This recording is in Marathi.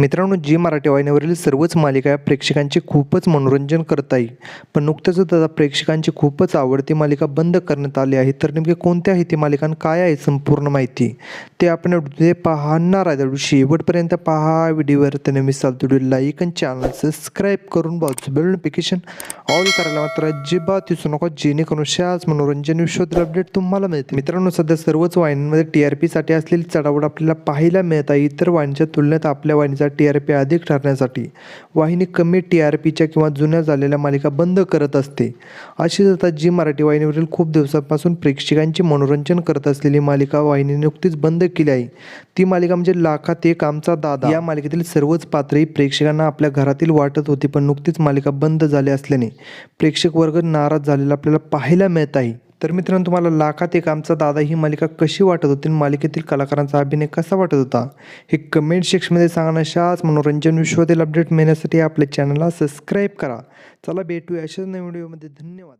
मित्रांनो जी मराठी वाहिनीवरील सर्वच मालिका या प्रेक्षकांचे खूपच मनोरंजन करता येईल पण नुकतंच आता प्रेक्षकांची खूपच आवडती मालिका बंद करण्यात आली आहे. तर नेमके कोणत्या आहे ती मालिका काय आहे संपूर्ण माहिती? ते आपण पाहणार आहे. तर शेवटपर्यंत पहा व्हिडिओवर. त्याने मिसाल व्हिडिओ लाईक आणि चॅनल सबस्क्राईब करून बाजू बेल नोटिफिकेशन ऑल करायला मात्र अजिबात दिसू नका जेणेकरून शाच मनोरंजन विश्वातील अपडेट तुम्हाला मिळते मित्रांनो सध्या सर्वच वाहिन्यांमध्ये टी आर पीसाठी असलेली चढावड आपल्याला पाहायला मिळत आहे. इतर वाहिनीच्या तुलनेत आपल्या वाहिनीचा टी आर पी अधिक ठरण्यासाठी वाहिनी कमी टी आर पीच्या किंवा जुन्या झालेल्या मालिका बंद करत असते. अशीच आता जी मराठी वाहिनीवरील खूप दिवसांपासून प्रेक्षकांचे मनोरंजन करत असलेली मालिका वाहिनीने नुकतीच बंद केली आहे. ती मालिका म्हणजे लाखात एक आमचा दादा. या मालिकेतील सर्वच पात्रही प्रेक्षकांना आपल्या घरातील वाटत होती पण नुकतीच मालिका बंद झाली असल्याने प्रेक्षक वर्ग नाराज झालेला आपल्याला पाहायला मिळत आहे. तर मित्रांनो तुम्हाला लाखात एक आमचा दादा ही मालिका कशी वाटत होती आणि मालिकेतील कलाकारांचा अभिनय कसा वाटत होता हे कमेंट सेक्शनमध्ये सांगण्याशाच मनोरंजन विश्वातील अपडेट मिळण्यासाठी आपल्या चॅनलला सबस्क्राईब करा. चला भेटूया अशाच नवीन व्हिडिओमध्ये धन्यवाद.